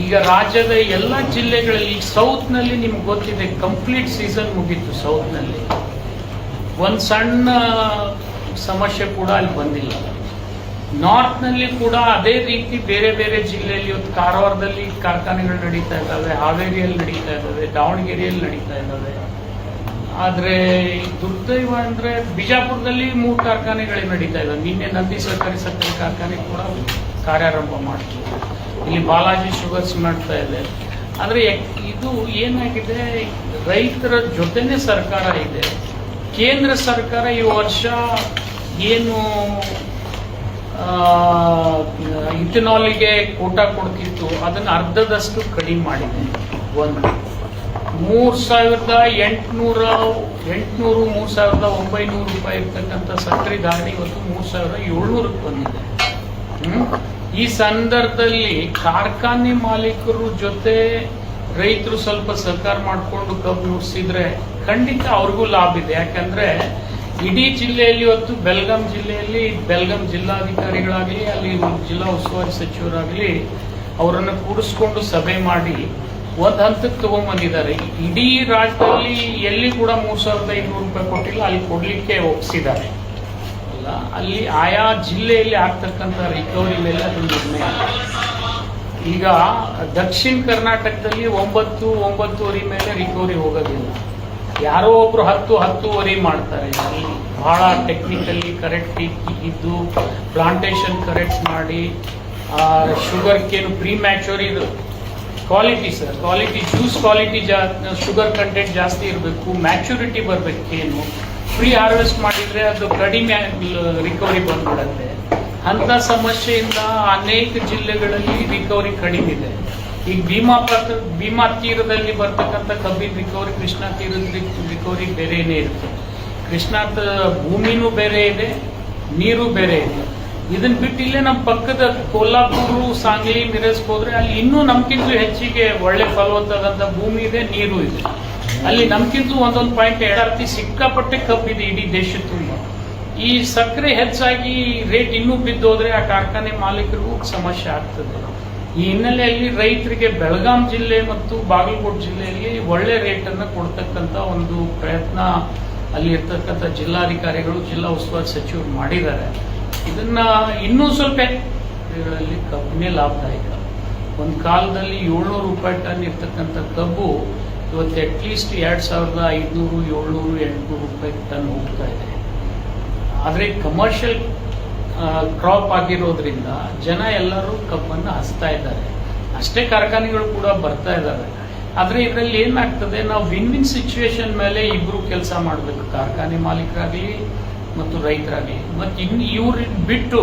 ಈಗ ರಾಜ್ಯದ ಎಲ್ಲ ಜಿಲ್ಲೆಗಳಲ್ಲಿ ಸೌತ್ನಲ್ಲಿ ನಿಮ್ಗೆ ಗೊತ್ತಿದೆ ಕಂಪ್ಲೀಟ್ ಸೀಸನ್ ಮುಗೀತು ಸೌತ್ನಲ್ಲಿ. ಒಂದು ಸಣ್ಣ ಸಮಸ್ಯೆ ಕೂಡ ಅಲ್ಲಿ ಬಂದಿಲ್ಲ. ನಾರ್ತ್ನಲ್ಲಿ ಕೂಡ ಅದೇ ರೀತಿ ಬೇರೆ ಬೇರೆ ಜಿಲ್ಲೆಯಲ್ಲಿ ಇವತ್ತು ಕಾರವಾರದಲ್ಲಿ ಕಾರ್ಖಾನೆಗಳು ನಡೀತಾ ಇದ್ದಾವೆ, ಹಾವೇರಿಯಲ್ಲಿ ನಡೀತಾ ಇದ್ದಾವೆ, ದಾವಣಗೆರೆಯಲ್ಲಿ ನಡೀತಾ ಇದ್ದಾವೆ. ಆದರೆ ದುರ್ದೈವ ಅಂದರೆ ಬಿಜಾಪುರದಲ್ಲಿ ಮೂರು ಕಾರ್ಖಾನೆಗಳೇ ನಡೀತಾ ಇದ್ದಾವೆ. ನಿನ್ನೆ ನಂದಿ ಸರ್ಕಾರಿ ಸಕ್ಕರೆ ಕಾರ್ಖಾನೆ ಕೂಡ ಕಾರ್ಯಾರಂಭ ಮಾಡ್ತು. ಇಲ್ಲಿ ಬಾಲಾಜಿ ಶುಗರ್ಸ್ ಮಾಡ್ತಾ ಇದೆ. ಆದರೆ ಇದು ಏನಾಗಿದೆ? ರೈತರ ಜೊತೆನೇ ಸರ್ಕಾರ ಇದೆ. ಕೇಂದ್ರ ಸರ್ಕಾರ ಈ ವರ್ಷ ಏನು ಇಥೆನಾಲ್ಗೆ ಕೋಟಾ ಕೊಡ್ತಿತ್ತು. ಅದನ್ನು ಅರ್ಧದಷ್ಟು ಕಡಿಮೆ ಮಾಡಿದೆ. ಒಂದು. ಮೂರು ಸಾವಿರದ ಎಂಟುನೂರ, ಎಂಟುನೂರು, ಮೂರು ಸಾವಿರದ ಒಂಬೈನೂರು ರೂಪಾಯಿ ಇರ್ತಕ್ಕಂಥ ಸಕ್ಕರೆ ಧಾರಣೆ ಇವತ್ತು ಮೂರು ಸಾವಿರದ ಏಳ್ನೂರಕ್ಕೆ ಬಂದಿದೆ? ಈ ಸಂದರ್ಭದಲ್ಲಿ ಕಾರ್ಖಾನೆ ಮಾಲೀಕರು ಜೊತೆ ರೈತರು ಸ್ವಲ್ಪ ಸಹಕಾರ ಮಾಡಿಕೊಂಡು ಕಬ್ಬು ನುಡಿಸಿದ್ರೆ ಖಂಡಿತ ಅವ್ರಿಗೂ ಲಾಭ ಇದೆ. ಯಾಕಂದ್ರೆ ಇಡೀ ಜಿಲ್ಲೆಯಲ್ಲಿ ಇವತ್ತು ಬೆಲ್ಗಾಂ ಜಿಲ್ಲೆಯಲ್ಲಿ ಬೆಲ್ಗಾಂ ಜಿಲ್ಲಾಧಿಕಾರಿಗಳಾಗಲಿ, ಅಲ್ಲಿ ಜಿಲ್ಲಾ ಉಸ್ತುವಾರಿ ಸಚಿವರಾಗಲಿ ಅವರನ್ನು ಕೂಡಿಸ್ಕೊಂಡು ಸಭೆ ಮಾಡಿ ಒಂದ್ ಹಂತಕ್ಕೆ ತಗೊಂಡ್ಬಂದಿದ್ದಾರೆ. ಇಡೀ ರಾಜ್ಯದಲ್ಲಿ ಎಲ್ಲಿ ಕೂಡ ಮೂರ್ ಸಾವಿರದ ಐನೂರು ರೂಪಾಯಿ ಕೊಟ್ಟಿಲ್ಲ, ಅಲ್ಲಿ ಕೊಡ್ಲಿಕ್ಕೆ ಒಪ್ಪಿಸಿದ್ದಾರೆ. ಅಲ್ಲ ಆಯಾ ಜಿಲ್ಲೆಯಲ್ಲಿ ಆಗ್ತಕ್ಕಂಥ ರಿಕವರಿ ಮೇಲೆ ಅದು ನಿರ್ಣಯ ಈಗ ದಕ್ಷಿಣ ಕರ್ನಾಟಕದಲ್ಲಿ ಒಂಬತ್ತು, ಒಂಬತ್ತುವರೆ ಮೇಲೆ ರಿಕವರಿ ಹೋಗೋದಿಲ್ಲ. ಯಾರೋ ಒಬ್ರು ಹತ್ತು, ಹತ್ತುವರೆ ಮಾಡ್ತಾರೆ. ಅಲ್ಲಿ ಬಹಳ ಟೆಕ್ನಿಕಲಿ ಕರೆಕ್ಟ್ ಇದ್ದು ಪ್ಲಾಂಟೇಶನ್ ಕರೆಕ್ಟ್ ಮಾಡಿ ಶುಗರ್ ಕೇನು ಪ್ರೀ ಮ್ಯಾಚೋರ್ ಇದು. Quality sir quality juice quality ಜಾ ಶುಗರ್ ಕಂಟೆಂಟ್ ಜಾಸ್ತಿ ಇರಬೇಕು ಮ್ಯಾಚುರಿಟಿ ಬರಬೇಕು ಫ್ರೀ ಹಾರ್ವೆಸ್ಟ್ ಮಾಡಿದ್ರೆ ಅದು ಕಡಿಮೆ ರಿಕವರಿ ಬಂದ್ಬಿಡತ್ತೆ. ಅಂತ ಸಮಸ್ಯೆಯಿಂದ ಅನೇಕ ಜಿಲ್ಲೆಗಳಲ್ಲಿ ರಿಕವರಿ ಕಡಿಮೆ ಇದೆ. ಈಗ ಭೀಮಾ ಭೀಮಾ ತೀರದಲ್ಲಿ ಬರ್ತಕ್ಕಂಥ ಕಬ್ಬಿನ ರಿಕವರಿ ಕೃಷ್ಣಾ ತೀರದ ರಿಕವರಿ ಬೇರೆನೇ ಇರುತ್ತೆ. ಕೃಷ್ಣಾತ್ ಭೂಮಿನೂ ಬೇರೆ ಇದೆ, ನೀರು ಬೇರೆ ಇದೆ. ಇದನ್ನ ಬಿಟ್ಟು ಇಲ್ಲೇ ನಮ್ಮ ಪಕ್ಕದ ಕೊಲ್ಲಾಪುರ, ಸಾಂಗ್ಲಿ, ಮಿರಸ್ಕ್ ಹೋದ್ರೆ ಅಲ್ಲಿ ಇನ್ನೂ ನಮ್ಗಿಂತ ಹೆಚ್ಚಿಗೆ ಒಳ್ಳೆ ಫಲವತ್ತಾದಂತ ಭೂಮಿ ಇದೆ, ನೀರು ಇದೆ. ಅಲ್ಲಿ ನಮ್ಗಿಂತ ಒಂದೊಂದು ಪಾಯಿಂಟ್ ಎರಡರ್ತಿ ಸಿಕ್ಕಾಪಟ್ಟೆ ಕಬ್ಬಿದೆ ಇಡೀ ದೇಶ ತುಂಬ. ಈ ಸಕ್ಕರೆ ಹೆಚ್ಚಾಗಿ ರೇಟ್ ಇನ್ನೂ ಬಿದ್ದೋದ್ರೆ ಆ ಕಾರ್ಖಾನೆ ಮಾಲೀಕರಿಗೂ ಸಮಸ್ಯೆ ಆಗ್ತದೆ. ಈ ಹಿನ್ನೆಲೆಯಲ್ಲಿ ರೈತರಿಗೆ ಬೆಳಗಾಂ ಜಿಲ್ಲೆ ಮತ್ತು ಬಾಗಲಕೋಟೆ ಜಿಲ್ಲೆಯಲ್ಲಿ ಒಳ್ಳೆ ರೇಟನ್ನು ಕೊಡ್ತಕ್ಕಂಥ ಒಂದು ಪ್ರಯತ್ನ ಅಲ್ಲಿ ಇರ್ತಕ್ಕಂಥ ಜಿಲ್ಲಾಧಿಕಾರಿಗಳು, ಜಿಲ್ಲಾ ಉಸ್ತುವಾರಿ ಸಚಿವರು ಮಾಡಿದ್ದಾರೆ. ಇದನ್ನ ಇನ್ನೂ ಸ್ವಲ್ಪ ಕಬ್ಬಿನೇ ಲಾಭದಾಯಕ. ಒಂದು ಕಾಲದಲ್ಲಿ ಏಳ್ನೂರು ರೂಪಾಯಿ ಟನ್ ಇರ್ತಕ್ಕಂಥ ಕಬ್ಬು ಇವತ್ತು ಅಟ್ಲೀಸ್ಟ್ ಎರಡು ಸಾವಿರದ ಐದುನೂರು, ಏಳ್ನೂರು, ಎಂಟುನೂರು ರೂಪಾಯಿ ಟನ್ ಹೋಗ್ತಾ ಇದೆ. ಆದರೆ ಕಮರ್ಷಿಯಲ್ ಕ್ರಾಪ್ ಆಗಿರೋದ್ರಿಂದ ಜನ ಎಲ್ಲರೂ ಕಬ್ಬನ್ನು ಹಸ್ತಾ ಇದ್ದಾರೆ. ಅಷ್ಟೇ ಕಾರ್ಖಾನೆಗಳು ಕೂಡ ಬರ್ತಾ ಇದ್ದಾವೆ. ಆದರೆ ಇದರಲ್ಲಿ ಏನಾಗ್ತದೆ, ನಾವು ವಿನ್ ವಿನ್ ಸಿಚುವೇಶನ್ ಮೇಲೆ ಇಬ್ಬರು ಕೆಲಸ ಮಾಡಬೇಕು. ಕಾರ್ಖಾನೆ ಮಾಲೀಕರಾಗಲಿ ಮತ್ತು ರೈತರಾಗಲಿ. ಮತ್ತು ಇನ್ನು ಇವ್ರು ಬಿಟ್ಟು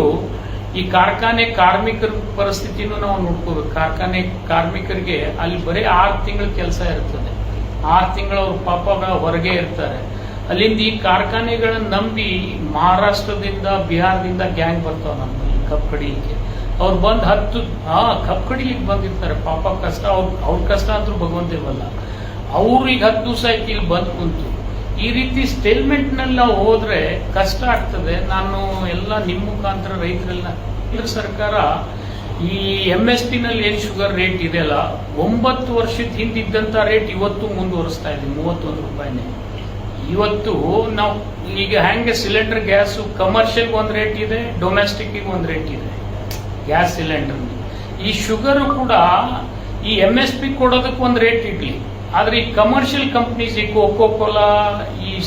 ಈ ಕಾರ್ಖಾನೆ ಕಾರ್ಮಿಕರ ಪರಿಸ್ಥಿತಿನೂ ನಾವು ನೋಡ್ಕೋಬೇಕು. ಕಾರ್ಖಾನೆ ಕಾರ್ಮಿಕರಿಗೆ ಅಲ್ಲಿ ಬರೀ ಆರು ತಿಂಗಳ ಕೆಲಸ ಇರ್ತದೆ. ಆರು ತಿಂಗಳು ಅವ್ರ ಪಾಪ ಹೊರಗೆ ಇರ್ತಾರೆ. ಅಲ್ಲಿಂದ ಈ ಕಾರ್ಖಾನೆಗಳನ್ನ ನಂಬಿ ಮಹಾರಾಷ್ಟ್ರದಿಂದ, ಬಿಹಾರದಿಂದ ಗ್ಯಾಂಗ್ ಬರ್ತಾವ ನಮ್ಮಲ್ಲಿ ಕಬ್ಬು ಕಡಿಲಿಕ್ಕೆ. ಅವ್ರು ಬಂದು ಹತ್ತು ಹಾ ಕಬ್ಬು ಕಡಿಲಿಕ್ಕೆ ಬಂದಿರ್ತಾರೆ. ಪಾಪ ಕಷ್ಟ, ಅವ್ರ ಅವ್ರ ಕಷ್ಟ ಅಂತೂ ಭಗವಂತ ಇವಲ್ಲ ಅವ್ರಿಗೆ ಹತ್ತು ದಿವಸ ಆಯ್ತು ಇಲ್ಲಿ ಬಂದು ಕುಂತು. ಈ ರೀತಿ ಸ್ಟೇಲ್ಮೆಂಟ್ನಲ್ಲಿ ನಾವು ಹೋದ್ರೆ ಕಷ್ಟ ಆಗ್ತದೆ. ನಾನು ಎಲ್ಲ ನಿಮ್ಮ ಮುಖಾಂತರ ರೈತರೆಲ್ಲ ಕೇಂದ್ರ ಸರ್ಕಾರ ಈ ಎಂ ಎಸ್ ಪಿನಲ್ಲಿ ನಲ್ಲಿ ಏನ್ ಶುಗರ್ ರೇಟ್ ಇದೆಯಲ್ಲ, ಒಂಬತ್ತು ವರ್ಷದ ಹಿಂದಿದ್ದಂಥ ರೇಟ್ ಇವತ್ತು ಮುಂದುವರಿಸ್ತಾ ಇದೆ, ಮೂವತ್ತೊಂದು ರೂಪಾಯಿನೇ. ಇವತ್ತು ನಾವು ಈಗ ಹ್ಯಾಂಗೆ ಸಿಲಿಂಡರ್ ಗ್ಯಾಸ್ ಕಮರ್ಷಿಯಲ್ ಒಂದು ರೇಟ್ ಇದೆ ಡೊಮೆಸ್ಟಿಕ್ ಒಂದು ರೇಟ್ ಇದೆ. ಗ್ಯಾಸ್ ಸಿಲಿಂಡರ್ ಈ ಶುಗರ್ ಕೂಡ ಈ ಎಂ ಎಸ್ ಪಿ ಕೊಡೋದಕ್ಕೆ ಒಂದು ರೇಟ್ ಇಡ್ಲಿ. ಆದ್ರೆ ಈ ಕಮರ್ಷಿಯಲ್ ಕಂಪ್ನೀಸ್ ಈ ಕೋಕೋ ಕೋಲಾ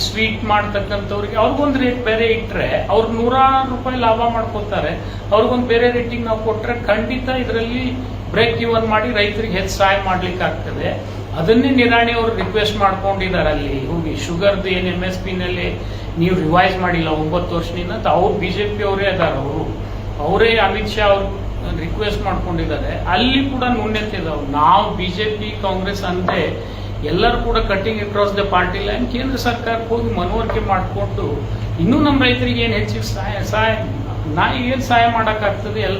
ಸ್ವೀಟ್ ಮಾಡ್ತಕ್ಕಂಥವ್ರಿಗೆ, ಅವ್ರಿಗೊಂದು ರೇಟ್ ಬೇರೆ ಇಟ್ಟರೆ ಅವ್ರು ನೂರಾರು ರೂಪಾಯಿ ಲಾಭ ಮಾಡ್ಕೋತಾರೆ. ಅವ್ರಿಗೊಂದು ಬೇರೆ ರೇಟಿಂಗ್ ನಾವು ಕೊಟ್ಟರೆ ಖಂಡಿತ ಇದರಲ್ಲಿ ಬ್ರೇಕ್ ಇವನ್ ಮಾಡಿ ರೈತರಿಗೆ ಹೆಚ್ಚು ಸಹಾಯ ಮಾಡ್ಲಿಕ್ಕೆ ಆಗ್ತದೆ ಅದನ್ನೇ ನಿರಾಣಿ ಅವರು ರಿಕ್ವೆಸ್ಟ್ ಮಾಡ್ಕೊಂಡಿದ್ದಾರೆ ಅಲ್ಲಿ. ಹೋಗಿ ಶುಗರ್ದು ಏನು ಎಂ ಎಸ್ ಪಿನಲ್ಲಿ ನೀವು ರಿವೈಸ್ ಮಾಡಿಲ್ಲ ಒಂಬತ್ತು ವರ್ಷದಿಂದ ಅವ್ರು ಪಿ ಅವರೇ ಅದಾರ ಅವರು. ಅವರೇ ಅಮಿತ್ ಶಾ ಅವರು ರಿಕ್ವೆಸ್ಟ್ ಮಾಡ್ಕೊಂಡಿದ್ದಾರೆ ಅಲ್ಲಿ ಕೂಡ ನ್ಯೂನ್ಯತೆ ಇದಾವೆ ನಾವು ಬಿ ಜೆ ಪಿ ಕಾಂಗ್ರೆಸ್ ಅಂದ್ರೆ ಎಲ್ಲರೂ ಕೂಡ cutting across the party line ಕೇಂದ್ರ ಸರ್ಕಾರಕ್ಕೆ ಹೋಗಿ ಮನವರಿಕೆ ಮಾಡಿಕೊಂಡು, ಇನ್ನೂ ನಮ್ಮ ರೈತರಿಗೆ ಏನು ಹೆಚ್ಚಿಗೆ ಸಹಾಯ ಸಹಾಯ ನಾ ಏನು ಸಹಾಯ ಮಾಡೋಕ್ಕಾಗ್ತದೆ? ಎಲ್